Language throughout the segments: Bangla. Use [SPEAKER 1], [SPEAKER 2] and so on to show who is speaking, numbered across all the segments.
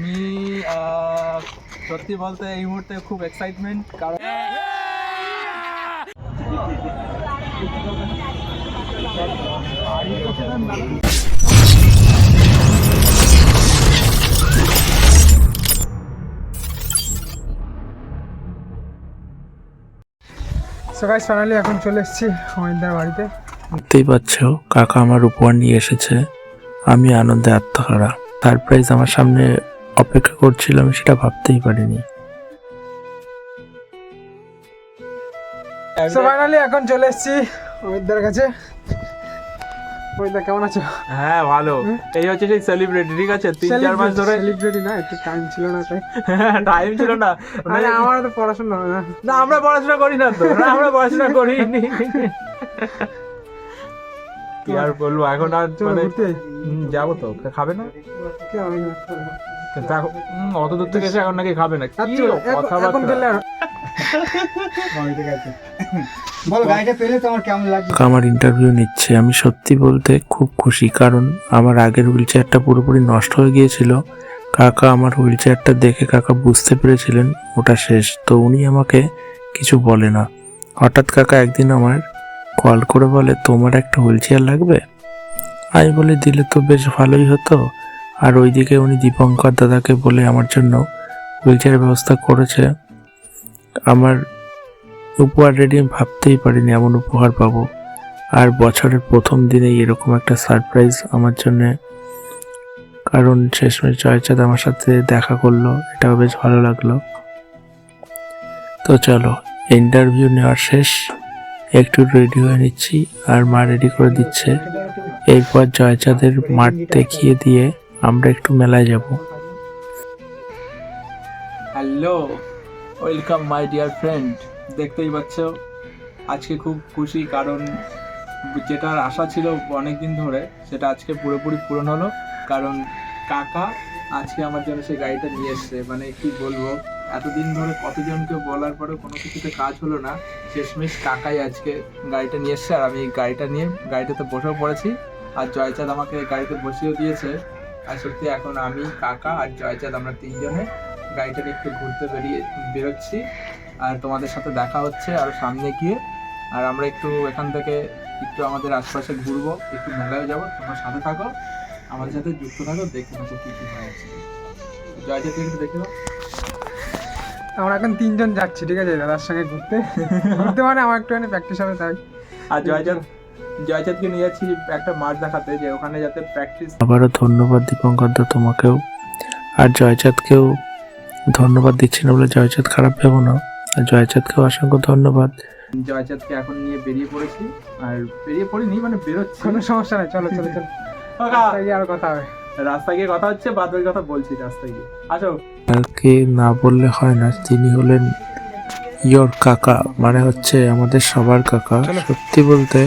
[SPEAKER 1] আমি আহ, সত্যি বলতে এই মুহূর্তে খুব এক্সাইটমেন্ট কারণ
[SPEAKER 2] সো গাইস ফাইনালি এখন চলে এসেছি অমিতদার বাড়িতে।
[SPEAKER 3] দেখতেই পাচ্ছ কাকা আমার উপহার নিয়ে এসেছে। আমি আনন্দে আত্মহারা। সারপ্রাইজ আমার সামনে অপেক্ষা করছিলাম সেটা ভাবতেই পারিনি।
[SPEAKER 2] সো ফাইনালি এখন চলে এসেছি অমিতদার কাছে। অমিতদা কেমন আছো?
[SPEAKER 1] হ্যাঁ ভালো। এই হচ্ছে সেই সেলিব্রিটি ঠিক আছে? তিন চার মাস ধরে
[SPEAKER 2] সেলিব্রিটি না একটু টাইম ছিল না তাই।
[SPEAKER 1] টাইম ছিল না।
[SPEAKER 2] মানে আমার তো পড়াশোনা না।
[SPEAKER 1] না আমরা পড়াশোনা করি না তো। না, আমরা পড়াশোনা করিনি। কি আর বলব? এখন আর মানে যাব তো। খাবে না?
[SPEAKER 2] কি হবে না?
[SPEAKER 1] কিন্তু এখন অত দূর থেকে এসে এখন নাকি খাবে না। কি
[SPEAKER 2] আচ্ছা,
[SPEAKER 3] আমার ইন্টারভিউ নিচ্ছে। আমি সত্যি বলতে খুব খুশি কারণ আমার আগের হুইল চেয়ারটা পুরোপুরি নষ্ট হয়ে গিয়েছিল। কাকা আমার হুইল চেয়ারটা দেখে কাকা বুঝতে পেরেছিলেন ওটা শেষ। তো উনি আমাকে কিছু বলে না। হঠাৎ কাকা একদিন আমার কল করে বলে তোমার একটা হুইল চেয়ার লাগবে? আমি বলে দিলে তো বেশ ভালোই হতো। আর ওইদিকে উনি দীপঙ্কর দাদাকে বলে আমার জন্য হুইল চেয়ারের ব্যবস্থা করেছে। আমার উপহার রেডি আমি ভাবতেই পারিনি এমন উপহার পাবো। আর বছরের প্রথম দিনেই এরকম একটা সারপ্রাইজ আমার জন্য, কারণ শেষমেশ জয়চাঁদ আমার সাথে দেখা করল, এটাও বেশ ভালো লাগল। তো চলো ইন্টারভিউ নেওয়ার শেষ। একটু রেডি হয়ে নিচ্ছি, আর মা রেডি করে দিচ্ছে। এরপর জয়চাঁদের মাঠ দেখিয়ে দিয়ে আমরা একটু মেলায় যাব।
[SPEAKER 1] Hello, welcome my dear friend. দেখতেই পাচ্ছ, আজকে খুব খুশি, কারণ যেটার আশা ছিল অনেক দিন ধরে, সেটা আজকে পুরোপুরি পূরণ হলো। কারণ কাকা আজকে আমার জন্য সেই গাড়িটা নিয়ে এসছে। মানে কি বলব, এতদিন ধরে কতজনকে বলার পরে কোনো কিছুতে কাজ হলো না। শেষমেশ কাকাই আজকে গাড়িটা নিয়ে এসছে, আর আমি গাড়িটা নিয়ে, গাড়িটাতে বসেও পড়েছি। আর জয়চাঁদ আমাকে গাড়িতে বসিয়েও দিয়েছে। আর সত্যি এখন আমি কাকা আর জয়চাঁদ আমরা তিনজনে গাড়িটা একটু ঘুরতে বেরিয়ে বেরোচ্ছি। আর তোমাদের সাথে দেখা হচ্ছে আর সামনে গিয়ে। আর আমরা একটু এখান থেকে একটু আমাদের আশপাশে ঘুরবো একটু মেলায় যাব। তোমরা সাথে থাকো আমাদের সাথে যুক্ত থাকো দেখতে থাকো কি কি হয়। আছে জয়টা একটু দেখে
[SPEAKER 2] আমরা এখন তিনজন যাচ্ছি ঠিক আছে? দাদার সঙ্গে ঘুরতে। ঘুরতে মানে আমার একটুখানি প্র্যাকটিস হবে তাই।
[SPEAKER 1] আর জয়চাঁদ জয়চাঁদকে নিয়ে যাচ্ছি একটা মাঠ দেখাতে যে ওখানে যাতে প্র্যাকটিস
[SPEAKER 3] আবারও ধন্যবাদ দীপঙ্কর দা তোমাকেও। আর জয়চাঁদকেও ধন্যবাদ দিচ্ছি না বলে জয়চাঁদ খারাপ ভেবো না। আর জয়চাঁদকেও অসংখ্য ধন্যবাদ।
[SPEAKER 1] জয়চাঁদকে এখন নিয়ে বেরিয়ে পড়েছি। আর বেরিয়ে পড়িনি মানে বেরোচ্ছি।
[SPEAKER 2] কোনো সমস্যা নেই চলো চলো চলো। গিয়ে কথা হবে।
[SPEAKER 1] রাস্তায় গিয়ে কথা হচ্ছে বাদ বাকি কথা বলছি রাস্তায় গিয়ে। আসো।
[SPEAKER 3] তাকে না বললে হয় না তিনি হলেন ইয়োর কাকা মানে হচ্ছে আমাদের সবার কাকা। সত্যি বলতে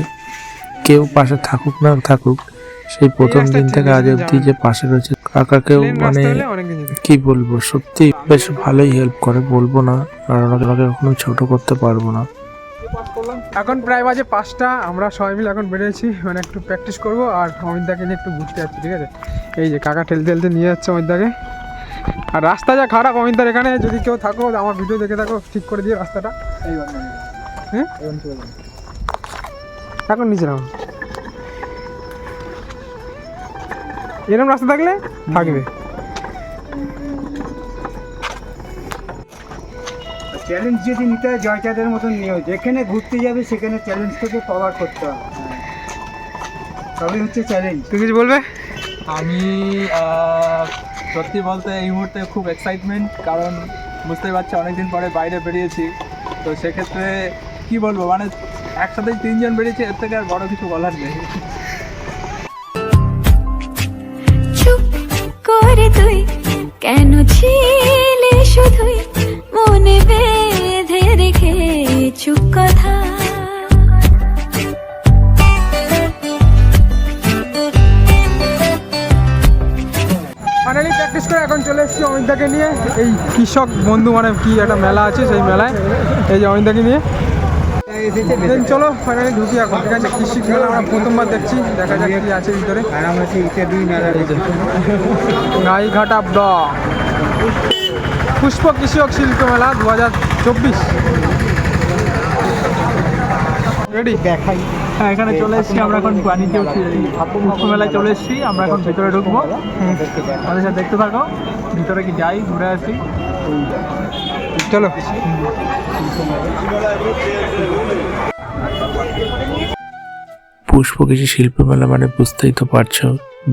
[SPEAKER 3] কেউ পাশে থাকুক না থাকুক সেই প্রথম দিন থেকে আজ অব্দি যে পাশে রয়েছে কাকাকেও মানে কি বলব সত্যি বেশ ভালোই হেল্প করে বলব না আর ওনাকে কখনো ছোট করতে পারব না।
[SPEAKER 2] এখন প্রায় বাজে পাঁচটা আমরা সবাই মিলে এখন বেরিয়েছি মানে একটু প্র্যাকটিস করব আর অমিতদাকে নিয়ে একটু ঘুরতে যাচ্ছি ঠিক আছে? এই যে কাকা ঠেলতে ঠেলতে নিয়ে যাচ্ছে অমিতদাকে আর রাস্তা যা খারাপ অমিতদার এখানে যদি কেউ থাকো আমার ভিডিও দেখে থাকো ঠিক করে দিয়ে রাস্তাটা। হ্যাঁ? এখন নিচে নাও এরকম রাস্তা থাকলে থাকবে।
[SPEAKER 4] চ্যালেঞ্জ যদি নিতে হয় জয়চাঁদের মতন নিয়েও যেখানে ঘুরতে যাবে সেখানে চ্যালেঞ্জটাকে কভার করতে হবে। তবে হচ্ছে চ্যালেঞ্জ
[SPEAKER 2] তুই কিছু বলবে?
[SPEAKER 1] আমি আহ, সত্যি বলতে এই মুহূর্তে খুব এক্সাইটমেন্ট কারণ বুঝতেই পারছি অনেকদিন পরে বাইরে বেরিয়েছি। তো সেক্ষেত্রে কি বলব মানে একসাথে তিনজন বেরিয়েছি এর থেকে আর বড় কিছু বলার নেই।
[SPEAKER 5] চুপ করে তুই কেন ছিলে শুধুই? মনে বেঁধে রেখে চুপ কথা।
[SPEAKER 2] ফাইনালি প্র্যাকটিস করে এখন চলে এসেছি অমিতদাকে নিয়ে। এই কৃষক বন্ধু মানে কি একটা মেলা আছে সেই মেলায়। এই যে অমিতদাকে নিয়ে। চলো ফাইনালি ঢুকি এখন। ঠিক আছে কৃষি মেলা আমরা প্রথমবার দেখছি দেখা যাক কি আছে ভিতরে।
[SPEAKER 4] আর আমরা সেই ইত্যাদি মেলা
[SPEAKER 2] গাইঘাটা ব্লক। পুষ্প কৃষক শিল্প মেলা দু হাজার চব্বিশ। রেডি
[SPEAKER 4] দেখাই।
[SPEAKER 1] হ্যাঁ এখানে চলে এসেছি আমরা এখন বাণিজ্য পুষ্প মেলায় চলে এসেছি আমরা এখন ভিতরে ঢুকবো। আমাদের সাথে দেখতে থাকো ভিতরে কি যাই ঘুরে আসি।
[SPEAKER 2] চলো।
[SPEAKER 3] পুষ্প কৃষি শিল্প মেলা মানে বুঝতেই তো পারছ,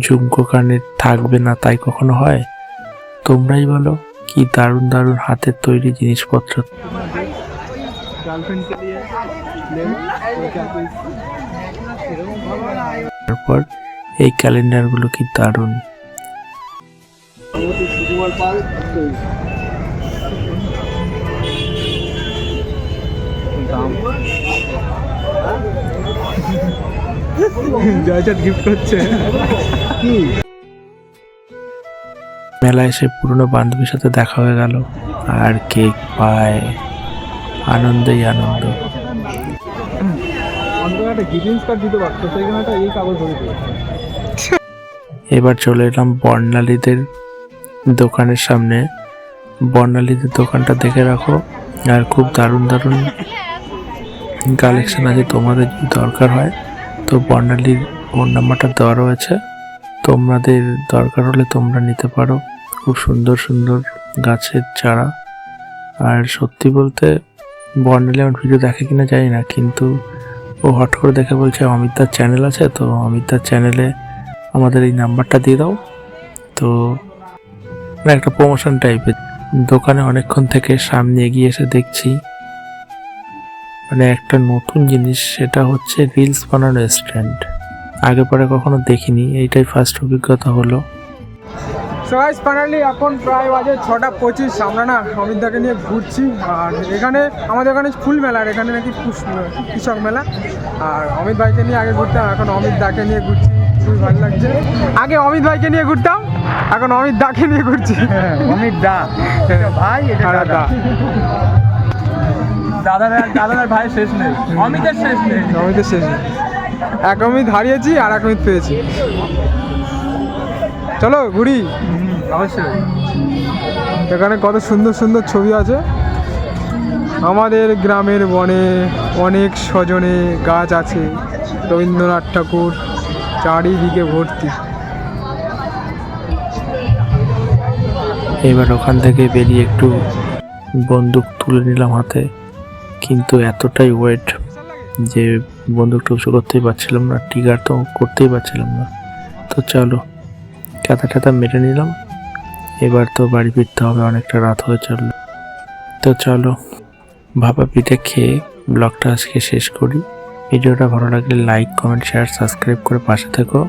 [SPEAKER 3] যোগ্য কারণে থাকবে না তাই কখনো হয়? তোমরাই বলো, কি দারুণ দারুণ হাতের তৈরি জিনিসপত্র? তারপর এই ক্যালেন্ডারগুলো কি দারুণ?
[SPEAKER 1] জয়চাঁদ গিফট করছে।
[SPEAKER 3] মেলায় এসে পুরনো বান্ধবীর সাথে দেখা হয়ে গেল। আর কেক পায়। আনন্দেই আনন্দ। এবার চলে এলাম বর্ণালীদের দোকানের সামনে। বর্ণালীদের দোকানটা দেখে রাখো। আর খুব দারুণ দারুণ কালেকশন আছে তোমাদের যদি দরকার হয়, তো বর্ণালীর ফোন নাম্বারটা দেওয়া রয়েছে। তোমাদের দরকার হলে তোমরা নিতে পারো। খুব সুন্দর সুন্দর গাছের চারা। আর সত্যি বলতে বর্ণালী আমার ভিডিও দেখে কিনা জানি না, কিন্তু ও হট করে দেখে বলছে, অমিতার চ্যানেল আছে, তো অমিতার চ্যানেলে আমাদের এই নাম্বারটা দিয়ে দাও। তো একটা প্রমোশন টাইপের দোকানে অনেকক্ষণ থেকে সামনে এগিয়ে এসে দেখছি। মানে একটা নতুন জিনিস সেটা হচ্ছে রিলস বানানো স্ট্যান্ড আগে পরে কখনো দেখিনি এইটাই ফার্স্ট অভিজ্ঞতা হলো।
[SPEAKER 2] সবাই ফাইনালি এখন প্রায় বাজে ছটা পঁচিশ আমরা না অমিতদাকে নিয়ে ঘুরছি আর এখানে আমাদের এখানে ফুল মেলা আর এখানে নাকি কৃষক মেলা। আর অমিত ভাইকে নিয়ে আগে ঘুরতাম এখন অমিত দাকে নিয়ে ঘুরছি খুবই ভালো লাগছে। আগে অমিত ভাইকে নিয়ে ঘুরতাম এখন অমিত দাকে নিয়ে ঘুরছি।
[SPEAKER 4] অমিত দা ভাই এটা
[SPEAKER 2] দা।
[SPEAKER 1] দাদার দাদার ভাই শেষ নেই। অমিতের শেষ নেই।
[SPEAKER 2] অমিতের শেষ এক অমিত হারিয়েছি আর এক অমিত পেয়েছি। চলো ঘুরি।
[SPEAKER 1] অবশ্যই।
[SPEAKER 2] এখানে কত সুন্দর সুন্দর ছবি আছে। আমাদের গ্রামের বনে অনেক স্বজনে গাছ আছে। রবীন্দ্রনাথ ঠাকুর চারিদিকে ভর্তি।
[SPEAKER 3] এবার ওখান থেকে বেরিয়ে একটু বন্দুক তুলে নিলাম হাতে। কিন্তু এতটাই ওয়েট যে বন্দুকটা উঁচু করতেই পারছিলাম না টিগার তো করতেই পারছিলাম না। তো চলো কাতা টাতা মেরে নিলাম। এবার তো বাড়ি ফিরতে হবে, অনেকটা রাত হয়ে চলল। তো চলো, ভাপা পিঠে খেয়ে ব্লগটা আজকে শেষ করি। ভিডিওটা ভালো লাগলে লাইক কমেন্ট শেয়ার সাবস্ক্রাইব করে পাশে থেকো।